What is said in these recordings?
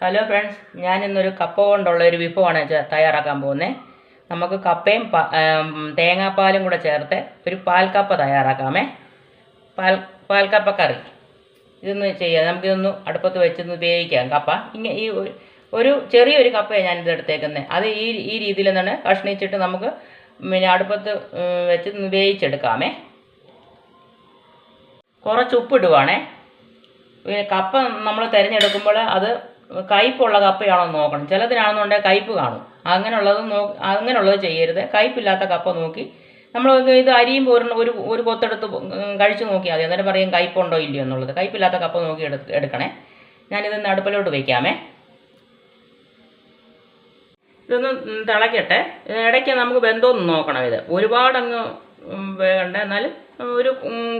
Hello friends ഞാൻ ഇന്നൊരു കപ്പ കൊണ്ടുള്ള ഒരു വിഭവമാണ് തയ്യാറാക്കാൻ പോകുന്നത് നമുക്ക് കപ്പയും തേങ്ങാപ്പാലും കൂടെ ചേർത്ത് ഒരു പാൽക്കപ്പ തയ്യാറാക്കാമേ. പാൽ പാൽക്കപ്പ കറി ഇതൊന്ന് ചെയ്യാം. നമുക്കിതൊന്ന് അടുപ്പത്ത് വെച്ചൊന്ന് ഉപയോഗിക്കാം കപ്പ. ഇങ്ങനെ ഈ ഒരു- ചെറിയൊരു കപ്പയാണ് ഞാനിത് എടുത്തേക്കുന്നത് അത് ഈ ഈ രീതിയിൽ നിന്നാണ് കഷ്ണിച്ചിട്ട് നമുക്ക് പിന്നെ അടുപ്പത്ത് വെച്ച് വേവിച്ചെടുക്കാമേ. കുറച്ച് ഉപ്പിടുവാണേ കപ്പ നമ്മൾ തിരഞ്ഞെടുക്കുമ്പോൾ അത് കയ്പുള്ള കപ്പയാണോ നോക്കണം. ചിലതിനാണെന്നുണ്ടെങ്കിൽ കയ്പ് കാണും. അങ്ങനെയുള്ളത് നോ അങ്ങനെയുള്ളത് ചെയ്യരുത്. കയ്പില്ലാത്ത കപ്പ നോക്കി. നമ്മൾ ഇത് അരിയും ഒരു ഒരു ഒരു കൊത്തെടുത്ത് കഴിച്ചു നോക്കിയാൽ മതി. അന്നേരം പറയും കയ്പുണ്ടോ ഇല്ലയോ എന്നുള്ളത്. കയ്പില്ലാത്ത കപ്പ നോക്കി എടു എടുക്കണേ. ഞാനിത് അടുപ്പിലോട്ട് വയ്ക്കാമേ ഇതൊന്ന് തിളയ്ക്കട്ടെ ഇടയ്ക്ക് നമുക്ക് ബന്ധമൊന്നും നോക്കണം ഇത്. ഒരുപാടങ്ങ് വേകണ്ട. എന്നാലും ഒരു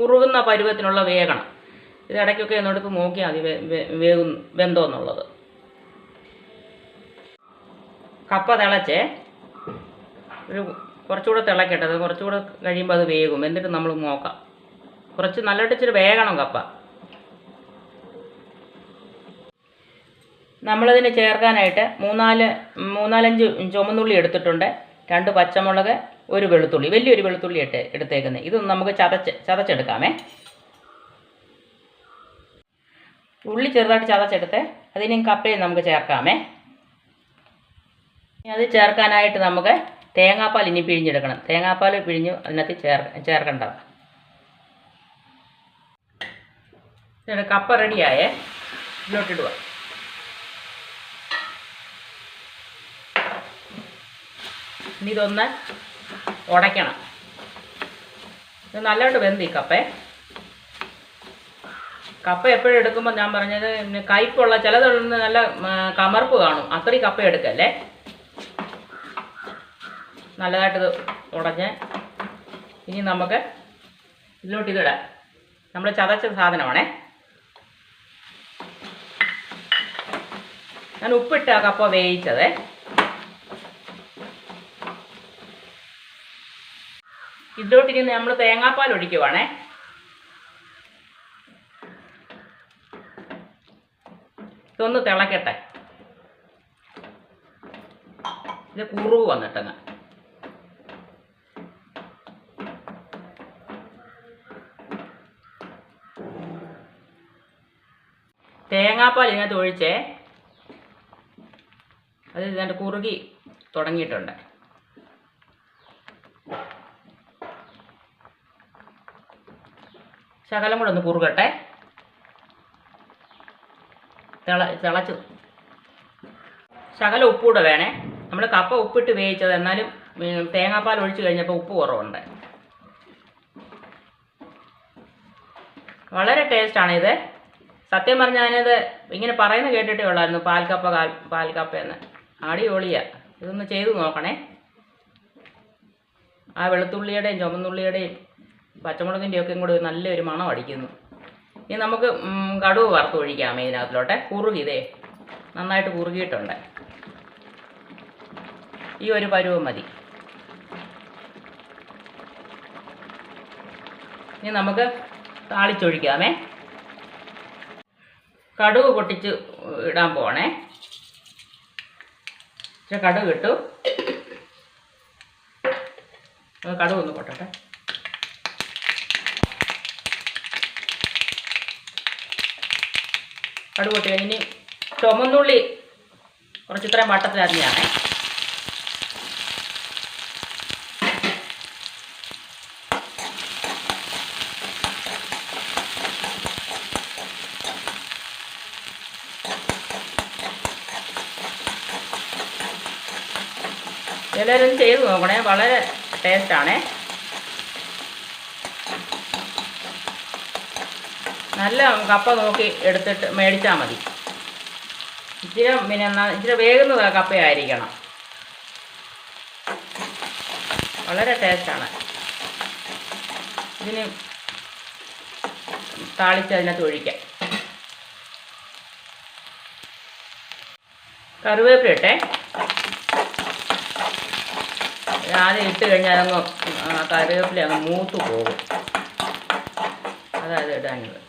കുറുകുന്ന പരുവത്തിനുള്ള വേകണം. ഇത് ഇടയ്ക്കൊക്കെ ഒന്നെടുത്ത് നോക്കിയാൽ മതി വേകും വെന്തോ എന്നുള്ളത് കപ്പ തിളച്ചേ ഒരു കുറച്ചുകൂടെ തിളക്കട്ടെ അത് കുറച്ചുകൂടെ കഴിയുമ്പോൾ അത് വേകും. എന്നിട്ട് നമ്മൾ നോക്കാം. കുറച്ച് നല്ലോട്ട് ഇച്ചിരി വേകണം കപ്പ. നമ്മളതിന് ചേർക്കാനായിട്ട് മൂന്നാൽ മൂന്നാലഞ്ച് ചുമന്നുള്ളി എടുത്തിട്ടുണ്ട്. രണ്ട് പച്ചമുളക് ഒരു വെളുത്തുള്ളി വലിയൊരു വെളുത്തുള്ളി ഇട്ട് എടുത്തേക്കുന്നത് ഇതൊന്ന് നമുക്ക് ചതച്ച് ചതച്ചെടുക്കാമേ. ഉള്ളി ചെറുതായിട്ട് ചതച്ചെടുത്ത് അതിനും കപ്പയും നമുക്ക് ചേർക്കാമേ. ഇനി അത് ചേർക്കാനായിട്ട് നമുക്ക് തേങ്ങാപ്പാൽ ഇനി പിഴിഞ്ഞെടുക്കണം. തേങ്ങാപ്പാൽ പിഴിഞ്ഞ് അതിനകത്ത് ചേർ ചേർക്കേണ്ടത് ഇതാണ് കപ്പ റെഡിയായേ ഇതിലോട്ടിടുക. ഇനി ഇതൊന്ന് ഉടയ്ക്കണം. ഇത് നല്ലോണ്ട് വെന്തി കപ്പേ. കപ്പ എപ്പോഴും എടുക്കുമ്പോൾ ഞാൻ പറഞ്ഞത് കയ്പുള്ള ചിലതൊന്ന് നല്ല കമർപ്പ് കാണും. അത്രയും കപ്പ എടുക്കല്ലേ? നല്ലതായിട്ട് ഉടഞ്ഞ് ഇനി നമുക്ക് ഇതിലോട്ട് ഇതിടാം നമ്മൾ ചതച്ച സാധനമാണേ. ഞാൻ ഉപ്പിട്ട കപ്പ വേവിച്ചതേ. ഇതിലോട്ട് ഇനി നമ്മൾ തേങ്ങാപ്പാൽ ഒഴിക്കുവാണേ. ഇതൊന്ന് തിളക്കട്ടെ. ഇത് കുറുവ് വന്നിട്ടങ്ങ്. തേങ്ങാപ്പാൽ ഇതിനകത്ത് ഒഴിച്ചേ അത് ഇതിനകത്ത് കുറുകി തുടങ്ങിയിട്ടുണ്ട്. ശകലം കൂടെ ഒന്ന് കുറുകട്ടെ. തിള തിളച്ച്. ശകലം ഉപ്പൂടെ വേണേ. നമ്മൾ കപ്പ ഉപ്പിട്ട് വേവിച്ചത് എന്നാലും തേങ്ങാപ്പാൽ ഒഴിച്ച് കഴിഞ്ഞപ്പോൾ ഉപ്പ് കുറവുണ്ട്. വളരെ ടേസ്റ്റാണ് ഇത് സത്യം പറഞ്ഞാൽ ഞാനത് ഇങ്ങനെ പറയുന്ന കേട്ടിട്ടേ ഉള്ളായിരുന്നു പാൽക്കപ്പ കാൽ പാൽക്കപ്പ എന്ന് അടിപൊളിയാ. ഇതൊന്ന് ചെയ്തു നോക്കണേ. ആ വെളുത്തുള്ളിയുടെയും ചുമന്നുള്ളിയുടെയും പച്ചമുളകിന്റെയും ഒക്കെ കൂടി നല്ലൊരു മണം അടിക്കുന്നു. ഇനി നമുക്ക് കടുവ് കടുക് വറുത്ത് ഒഴിക്കാം ഇതിനകത്തിലോട്ടെ. കുറുകി ഇതേ നന്നായിട്ട് കുറുകിയിട്ടുണ്ട്. ഈ ഒരു പരുവം മതി. ഇനി നമുക്ക് താളിച്ചൊഴിക്കാമേ. കടുക് പൊട്ടിച്ച് ഇടാൻ പോണേ. പക്ഷെ കടുക് ഇട്ടു. കടുക് ഒന്ന് പൊട്ടട്ടെ. കടുക് പൊട്ടി കഴിഞ്ഞ് ചുമന്നുള്ളി കുറച്ച് ഇത്രയും എല്ലാവരും ചെയ്ത് നോക്കണേ. വളരെ ടേസ്റ്റാണേ നല്ല കപ്പ നോക്കി എടുത്തിട്ട് മേടിച്ചാൽ മതി. ഇച്ചിരി പിന്നെ ഇച്ചിരി വേകുന്നത് കപ്പയായിരിക്കണം. വളരെ ടേസ്റ്റാണ് ഇതിന് താളിച്ച് അതിനകത്ത് ഒഴിക്കാം. കറിവേപ്പില ഇട്ടേ. ആദ്യം ഇട്ട് കഴിഞ്ഞാൽ അതങ്ങ് ആ കറിവേപ്പില അങ്ങ് മൂത്ത് പോകും. അതായത് ഇടാനുള്ളത്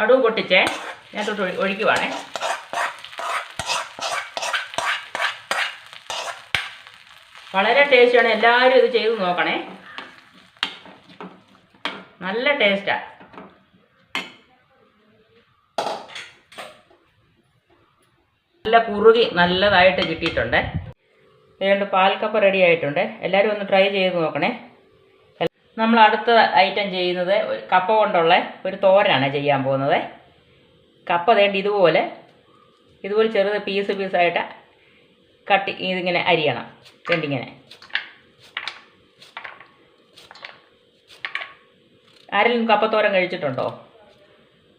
കടുവ് പൊട്ടിച്ചേ. ഞാൻ തൊട്ട് ഒഴിക്കുവാണേ. വളരെ ടേസ്റ്റാണ്. എല്ലാവരും ഇത് ചെയ്ത് നോക്കണേ. നല്ല ടേസ്റ്റാ. നല്ല കുറുകി നല്ലതായിട്ട് കിട്ടിയിട്ടുണ്ട്. അതുകൊണ്ട് പാൽക്കപ്പ റെഡി ആയിട്ടുണ്ട്. എല്ലാവരും ഒന്ന് ട്രൈ ചെയ്ത് നോക്കണേ. നമ്മൾ അടുത്ത ഐറ്റം ചെയ്യുന്നത് കപ്പ കൊണ്ടുള്ള ഒരു തോരനാണ് ചെയ്യാൻ പോകുന്നത്. കപ്പ വേണ്ടി ഇതുപോലെ. ഇതുപോലെ ചെറുത് പീസ് പീസായിട്ട് കട്ടി ഇതിങ്ങനെ അരിയണം. തേണ്ടിങ്ങനെ ആരെങ്കിലും കപ്പത്തോരൻ കഴിച്ചിട്ടുണ്ടോ?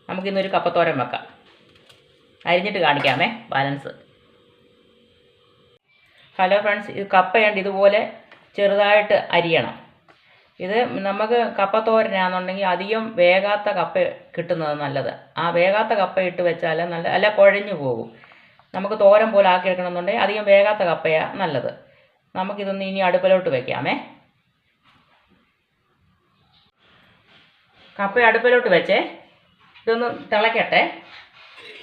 നമുക്കിന്നൊരു കപ്പത്തോരൻ വെക്കാം. അരിഞ്ഞിട്ട് കാണിക്കാമേ ബാലൻസ് ഹലോ ഫ്രണ്ട്സ് ഇത് കപ്പയുണ്ട് ഇതുപോലെ ചെറുതായിട്ട് അരിയണം. ഇത് നമുക്ക് കപ്പത്തോരനാണെന്നുണ്ടെങ്കിൽ അധികം വേകാത്ത കപ്പ കിട്ടുന്നത് നല്ലത്. ആ വേകാത്ത കപ്പ ഇട്ട് വെച്ചാൽ നല്ല അല്ല കുഴഞ്ഞു പോകും. നമുക്ക് തോരൻ പോലെ ആക്കി എടുക്കണമെന്നുണ്ടെങ്കിൽ അധികം വേകാത്ത കപ്പയാണ് നല്ലത്. നമുക്കിതൊന്ന് ഇനി അടുപ്പിലോട്ട് വെക്കാമേ. കപ്പ അടുപ്പിലോട്ട് വെച്ചേ ഇതൊന്ന് തിളയ്ക്കട്ടെ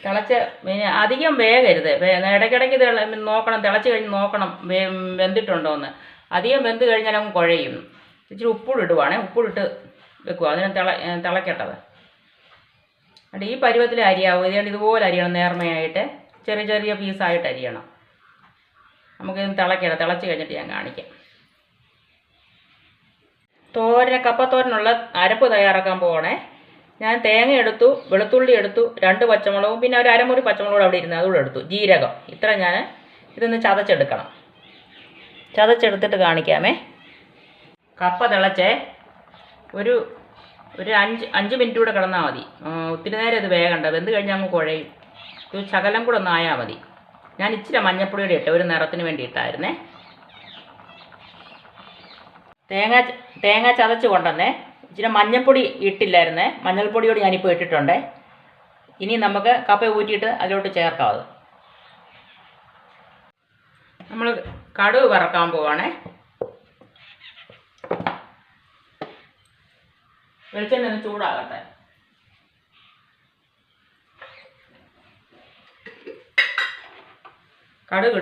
തിളച്ച് പിന്നെ അധികം വേഗരുത് വേ- ഇടയ്ക്കിടയ്ക്ക് നോക്കണം തിളച്ച് കഴിഞ്ഞ് നോക്കണം വെന്തിട്ടുണ്ടോ എന്ന്. അധികം വെന്ത് കഴിഞ്ഞാൽ അങ്ങ് കുഴയും. ഇച്ചിരി ഉപ്പൂടി ഇടുവാണേ ഉപ്പൂടിട്ട് വെക്കുക. അതിന് തിള തിളയ്ക്കട്ടത്. എന്നിട്ട് ഈ പരുവത്തിൽ അരിയാവും. ഇതുകൊണ്ട് ഇതുപോലെ അരിയണം നേർമയായിട്ട്. ചെറിയ ചെറിയ പീസായിട്ട് അരിയണം. നമുക്കിത് തിളയ്ക്കണം തിളച്ച് കഴിഞ്ഞിട്ട് ഞാൻ കാണിക്കാം. തോരൻ കപ്പത്തോരനുള്ള അരപ്പ് തയ്യാറാക്കാൻ പോകണേ ഞാൻ തേങ്ങ എടുത്തു വെളുത്തുള്ളി എടുത്തു രണ്ട് പച്ചമുളകും പിന്നെ ഒരു അരമുറി പച്ചമുളകും അവിടെ ഇരുന്ന്. അതുകൂടെ എടുത്തു. ജീരകം. ഇത്ര ഞാൻ ഇതൊന്ന് ചതച്ചെടുക്കണം. ചതച്ചെടുത്തിട്ട് കാണിക്കാമേ. കപ്പ തിളച്ചേ. ഒരു ഒരു അഞ്ച് അഞ്ച് മിനിറ്റ് കൂടെ കിടന്നാൽ മതി. ഒത്തിരി നേരം ഇത് വേഗണ്ട. വെന്ത് കഴിഞ്ഞാൽ അങ്ങ് കുഴയും. ഒരു ശകലം കൂടെ ഒന്ന് മതി. ഞാൻ ഇച്ചിരി മഞ്ഞപ്പൊടിയുടെ ഇട്ട് ഒരു നിറത്തിന് വേണ്ടി ഇട്ടായിരുന്നേ. തേങ്ങ തേങ്ങ ചതച്ച് കൊണ്ടുവന്നേ. ഇച്ചിരി മഞ്ഞൾപ്പൊടി ഇട്ടില്ലായിരുന്നേ. മഞ്ഞൾപ്പൊടിയോട് ഞാനിപ്പോൾ ഇട്ടിട്ടുണ്ട്. ഇനി നമുക്ക് കപ്പ ഊറ്റിയിട്ട് അതിലോട്ട് ചേർക്കാം അത്. നമ്മൾ കടുവ് വറക്കാൻ പോവാണേ. വെളിച്ചെണ്ണ ഒന്ന് ചൂടാകട്ടെ. കടുക്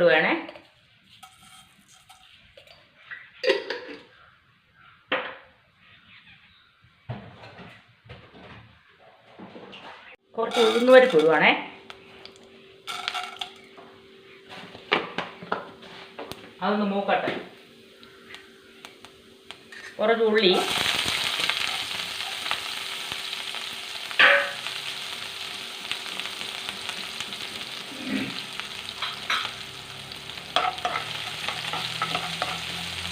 കുറച്ച് ഉഴുന്നുപരിപ്പ് ഇടുവാണേ അതൊന്ന് മൂക്കട്ടെ. കുറച്ച് ഉള്ളി.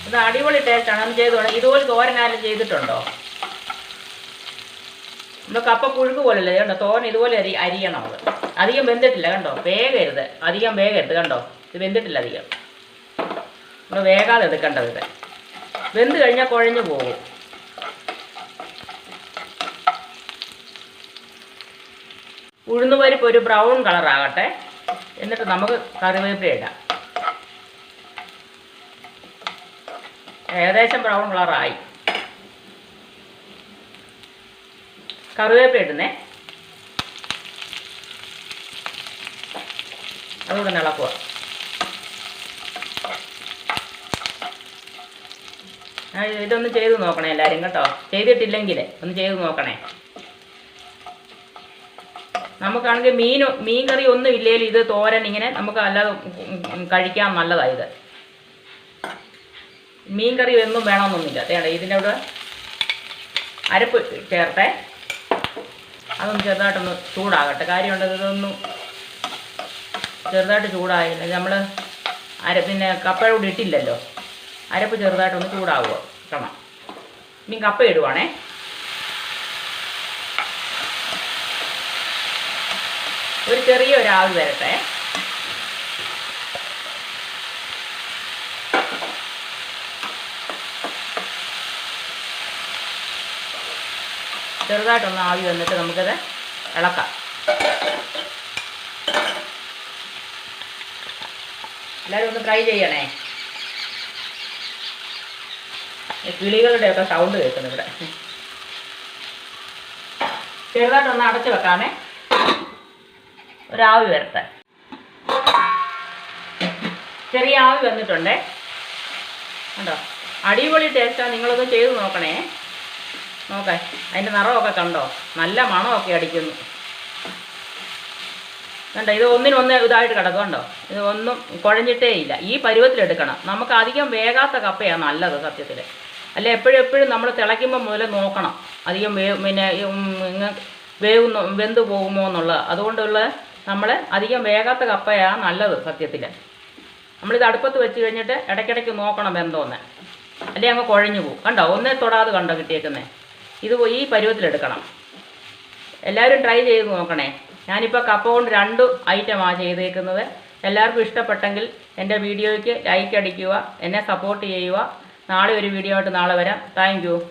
ഇത് അടിപൊളി ടേസ്റ്റാണ് ഒന്ന് ചെയ്ത് ഇതുപോലെ തോരനാലും ചെയ്തിട്ടുണ്ടോ? നമ്മൾ കപ്പ പുഴുക്ക് പോലല്ലേ കണ്ടോ? തോരൻ ഇതുപോലെ അരി അരിയണം അത് അധികം വെന്തിട്ടില്ല കണ്ടോ? വേഗരുത്. അധികം വേഗരുത് കണ്ടോ? ഇത് വെന്തിട്ടില്ല അധികം. നമ്മൾ വേഗാതെ എടുക്കേണ്ടത് ഇത്. വെന്ത് കഴിഞ്ഞാൽ കുഴഞ്ഞു പോകും. ഉഴുന്ന് പരിപ്പ് ഒരു ബ്രൗൺ കളറാകട്ടെ എന്നിട്ട് നമുക്ക് കറിവേപ്പില ഇടാം. ഏകദേശം ബ്രൗൺ കളറായി. കറിവേപ്പില ഇടുന്നേ. അതുകൂടെ ഇളക്കുക ഇതൊന്ന് ചെയ്ത് നോക്കണേ എല്ലാവരും കേട്ടോ. ചെയ്തിട്ടില്ലെങ്കിൽ ഒന്ന് ചെയ്ത് നോക്കണേ. നമുക്കാണെങ്കിൽ മീൻ മീൻ കറി ഒന്നും ഇല്ലെങ്കിൽ ഇത് തോരൻ ഇങ്ങനെ നമുക്ക് അല്ലാതെ കഴിക്കാൻ നല്ലതാണ് ഇത്. മീൻ കറി ഒന്നും വേണമെന്നൊന്നുമില്ല. അതെയാണ് ഇതിന്റെ കൂടെ അരപ്പ് ചേർത്തേ. അതൊന്ന് ചെറുതായിട്ടൊന്ന് ചൂടാകട്ടെ. കാര്യമുണ്ട് ഇതൊന്നും ചെറുതായിട്ട് ചൂടായില്ല. നമ്മൾ അര പിന്നെ കപ്പയുടെ കൂടി ഇട്ടില്ലല്ലോ. അരപ്പ് ചെറുതായിട്ടൊന്ന് ചൂടാവുക. കാണാം ഇനി കപ്പ ഇടുവാണേ. ഒരു ചെറിയ ഒരാവി വരട്ടെ. ചെറുതായിട്ടൊന്ന് ആവി വന്നിട്ട് നമുക്കത് ഇളക്കാം. എല്ലാവരും ഒന്ന് ട്രൈ ചെയ്യണേ. കിളികളുടെയൊക്കെ സൗണ്ട് കേൾക്കുന്നു ഇവിടെ. ചെറുതായിട്ടൊന്ന് അടച്ചു വെക്കാമേ. ഒരാവി വരട്ടെ. ചെറിയ ആവി വന്നിട്ടുണ്ടേ. കണ്ടോ? അടിപൊളി ടേസ്റ്റാണ് നിങ്ങളൊന്ന് ചെയ്ത് നോക്കണേ. നോക്കേ അതിന്റെ നിറമൊക്കെ കണ്ടോ? നല്ല മണമൊക്കെ അടിക്കുന്നു. കണ്ടോ ഇത് ഒന്നിനൊന്ന് ഇതായിട്ട് കിടക്കും കണ്ടോ? ഇത് ഒന്നും കുഴഞ്ഞിട്ടേ ഇല്ല. ഈ പരുവത്തിലെടുക്കണം നമുക്ക് അധികം വേകാത്ത കപ്പയാണ് നല്ലത് സത്യത്തിൽ അല്ല എപ്പോഴും എപ്പോഴും നമ്മൾ തിളയ്ക്കുമ്പോൾ മുതൽ നോക്കണം. അധികം വേ പിന്നെ വേവുന്നു വെന്ത് പോകുമോ എന്നുള്ളത് അതുകൊണ്ടുള്ള നമ്മൾ അധികം വേകാത്ത കപ്പയാണ് നല്ലത് സത്യത്തിൽ നമ്മളിത് അടുപ്പത്ത് വെച്ച് കഴിഞ്ഞിട്ട് ഇടയ്ക്കിടയ്ക്ക് നോക്കണം വെന്തോന്ന്. അല്ലെങ്കിൽ അങ്ങ് കുഴഞ്ഞു പോകും. കണ്ടോ ഒന്നേ തൊടാതെ കണ്ടോ കിട്ടിയേക്കുന്നേ? ഇത് ഈ പരുവത്തിലെടുക്കണം എല്ലാവരും ട്രൈ ചെയ്ത് നോക്കണേ. ഞാനിപ്പോൾ കപ്പ കൊണ്ട് രണ്ട് ഐറ്റമാണ് ചെയ്തേക്കുന്നത്. എല്ലാവർക്കും ഇഷ്ടപ്പെട്ടെങ്കിൽ എന്റെ വീഡിയോയ്ക്ക് ലൈക്ക് അടിക്കുക എന്നെ സപ്പോർട്ട് ചെയ്യുക. നാളെ ഒരു വീഡിയോ ആയിട്ട് നാളെ വരാം. താങ്ക് യു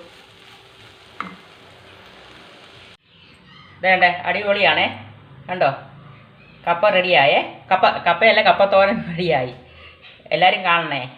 വേണ്ടേ അടിപൊളിയാണേ. കണ്ടോ? കപ്പ റെഡിയായേ കപ്പ കപ്പയല്ല കപ്പത്തോരൻ റെഡിയായി എല്ലാവരും കാണണേ.